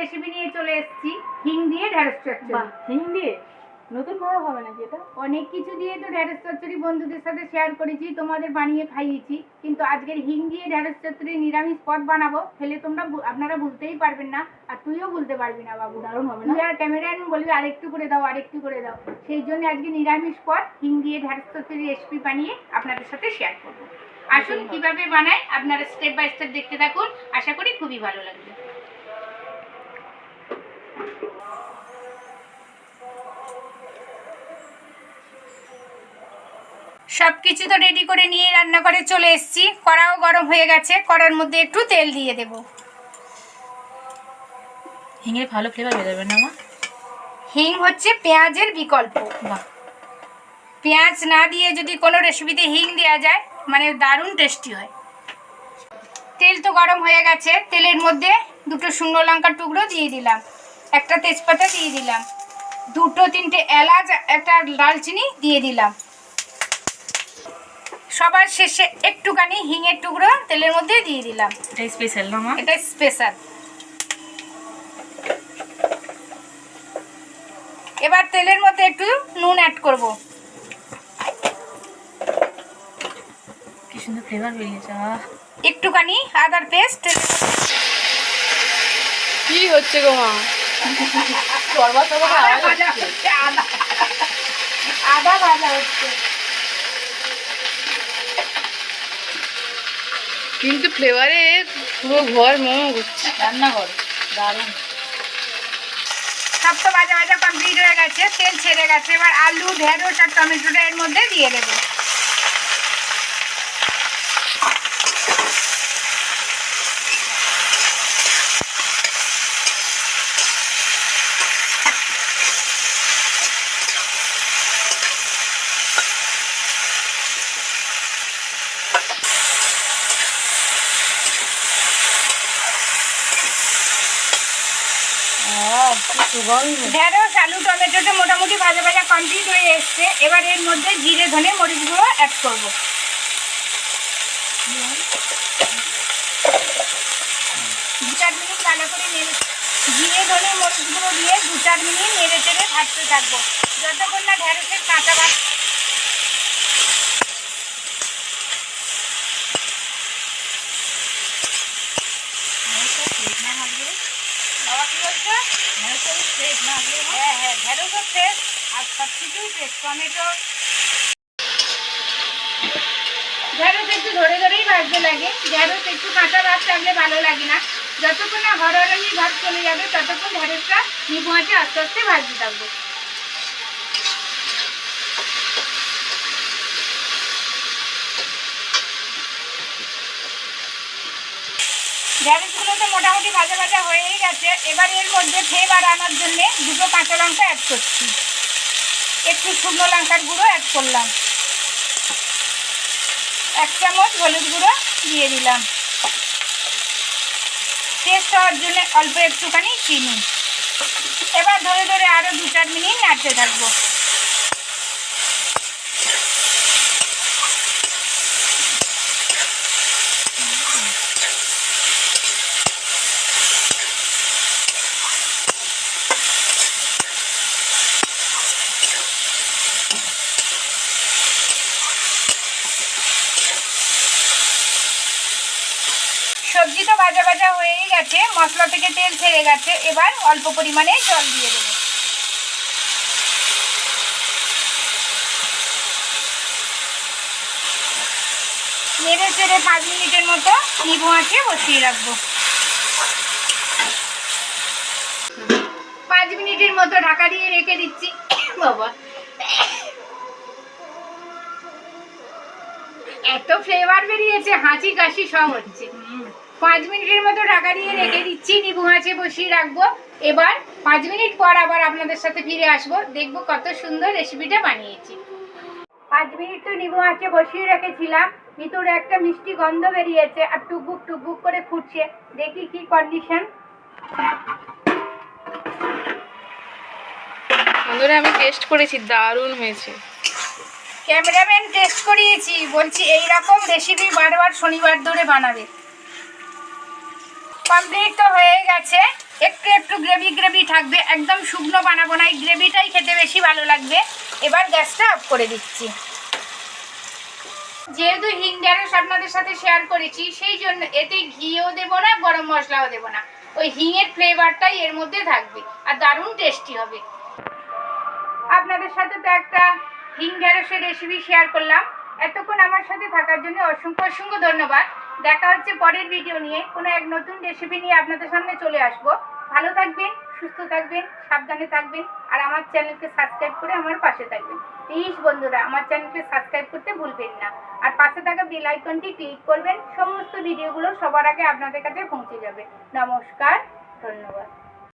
Recipe নিয়ে চলে এসেছি। হিং দিয়ে ঢেঁড়স চচ্চড়ি হিং দিয়ে? নতুন ভাবে হবে নাকি এটা? অনেক কিছু দিয়ে তো ঢেঁড়স চচ্চড়ি বন্ধুদের সাথে শেয়ার করেছি তোমাদের বানিয়ে খাইয়েছি। কিন্তু আজকের হিং দিয়ে ঢেঁড়স চচ্চড়ি নিরামিষ পদ বানাবো ফেলে তোমরা আপনারা ভুলতেই পারবেন না আর তুইও ভুলতে পারবি না বাবু। দারুণ হবে না? তুই আর ক্যামেরায় বলবি আরেকটু করে দাও আরেকটু করে দাও। সেই জন্য আজকে নিরামিষ পদ হিং দিয়ে ঢেঁড়স চচ্চড়ি রেসিপি বানিয়ে আপনাদের সাথে শেয়ার করব। আসুন কীভাবে বানায় আপনারা স্টেপ বাই স্টেপ দেখতে থাকুন। আশা করি খুবই ভালো লাগবে। সব কিছু তো রেডি করে নিয়ে রান্না করে চলে এসেছি। কড়াও গরম হয়ে গেছে কড়ার মধ্যে একটু তেল দিয়ে দেব। হিঙের ভালো ফ্লেভার যাবে না মা? হিং হচ্ছে পেঁয়াজের বিকল্প। পেঁয়াজ না দিয়ে যদি কোনো রেসিপিতে হিং দেওয়া যায় মানে দারুণ টেস্টি হয়। তেল তো গরম হয়ে গেছে তেলের মধ্যে দুটো শুকনো লঙ্কার টুকরো দিয়ে দিলাম। একটা তেজপাতা দিয়ে দিলাম। দুটো তিনটে এলাচ একটা দালচিনি দিয়ে দিলাম। সবার শেষে একটুখানি হিঙের টুকরো তেলের মধ্যে দিয়ে দিলাম। এটাই স্পেশাল না মা? এটা স্পেশাল এবার তেলের মধ্যে একটু নুন অ্যাড করব। কি সুন্দর ফ্লেভার বেরিয়েছে একটুখানি আদার পেস্ট কি হচ্ছে গো মা? কিন্তু ফ্লেভারে পুরো ঘর মোমো করছে। রান্নাঘর, দারুণ। সব তো ভাজা ভাজা কমপ্লিট হয়ে গেছে, তেল ছেড়ে গেছে, এবার আলু, ঢেঁড়স আর টমেটোটা এর মধ্যে দিয়ে দেবো। ঢেঁড়স, আলু টমেটোটা মোটামুটি ভাজা ভাজা কমপ্লিট হয়ে এসছে। এবার এর মধ্যে জিরে, ধনে মরিচ গুঁড়ো অ্যাড করব। দু চার মিনিট রান্না করে নেড়ে জিরে, ধনে মরিচ গুঁড়ো দিয়ে দু চার মিনিট নেড়ে চেড়ে ভাজতে থাকব। যতক্ষণ না ঢেঁড়সের কাঁচা ভাত বাবা কি বলছো হ্যাঁ হ্যাঁ ঢেঁড়সও ফ্রেশ আর সব কিছুই ফ্রেশ টমেটো। ঢেঁড়স একটু ধরে ধরেই ভাজতে লাগে। ঢেঁড়স একটু কাঁচা ভাত থাকলে ভালো লাগে না। যতক্ষণ না হরহরনি ভাত চলে যাবে ততক্ষণ ঢেঁড়সটা নিবু আস্তে আস্তে ভাজতে থাকব। ঢেঁড়সগুলো তো মোটামুটি ভাজা ভাজা হয়েই গেছে। এবার এর মধ্যে ফ্লেভার আনার জন্য দুটো কাঁচা লঙ্কা অ্যাড করছি। একটু শুকনো লঙ্কার গুঁড়ো অ্যাড করলাম। এক চামচ হলুদ গুঁড়ো দিয়ে দিলাম। টেস্ট হওয়ার জন্য অল্প একটুখানি চিনি। এবার ধরে ধরে আরও দু চার মিনিট নাড়তে থাকব। সবজি তো ভাজা ভাজা হয়েই গেছে, মশলা থেকে তেল ছেড়ে গেছে, এবার অল্প পরিমাণে জল দিয়ে দেবো। নেড়ে চেড়ে পাঁচ মিনিটের মতো নিবু আঁচে বসিয়ে রাখব। পাঁচ মিনিটের মতো ঢাকা দিয়ে রেখে দিচ্ছি। বাবা। এত ফ্লেভার বেরিয়েছে, হাঁচি কাশি সব হচ্ছে। পাঁচ মিনিটের মতো ঢাকা দিয়ে রেখে দিচ্ছি। নিবু মাছে বসিয়ে রাখব। এবার পাঁচ মিনিট পর আবার আপনাদের সাথে ফিরে আসব। দেখব কত সুন্দর রেসিপিটা বানিয়েছি। পাঁচ মিনিট তো নিবু মাছে বসিয়ে রেখেছিলাম। ভিতরে একটা মিষ্টি গন্ধ বেরিয়েছে আর টুকবুক টুকবুক করে ফুটছে। দেখি কি কন্ডিশন। বন্ধুরা আমি টেস্ট করেছি দারুণ হয়েছে। ক্যামেরাম্যান টেস্ট করিয়েছি। বলছি এই রকম রেসিপি বারবার শনিবার ধরে বানাবে। কমপ্লিট তো হয়ে গেছে। একটু একটু গ্রেভি গ্রেভি থাকবে, একদম শুকনো বানাবো না, এই গ্রেভিটাই খেতে বেশি ভালো লাগবে। এবার গ্যাসটা অফ করে দিচ্ছি। যেহেতু হিং ঢ্যাঁড়স আপনাদের সাথে শেয়ার করেছি, সেই জন্য এতে ঘিও দেবো না, গরম মশলাও দেবো না। ওই হিঙের ফ্লেভারটাই এর মধ্যে থাকবে, আর দারুণ টেস্টি হবে। আপনাদের সাথে তো একটা হিং ঢ্যাঁড়সের রেসিপি শেয়ার করলাম। এতক্ষণ আমার সাথে থাকার জন্য অসংখ্য অসংখ্য ধন্যবাদ। দেখা হচ্ছে পরের ভিডিও নিয়ে। কোনো এক নতুন রেসিপি নিয়ে আপনাদের সামনে চলে আসব। ভালো থাকবেন, সুস্থ থাকবেন, সাবধানে থাকবেন, আর আমার চ্যানেলকে সাবস্ক্রাইব করে আমার পাশে থাকবেন। প্লিজ বন্ধুরা, আমার চ্যানেলকে সাবস্ক্রাইব করতে ভুলবেন না। আর পাশে থাকা বেল আইকনটি ক্লিক করবেন, সমস্ত ভিডিওগুলো সবার আগে আপনাদের কাছে পৌঁছে যাবে। নমস্কার, ধন্যবাদ।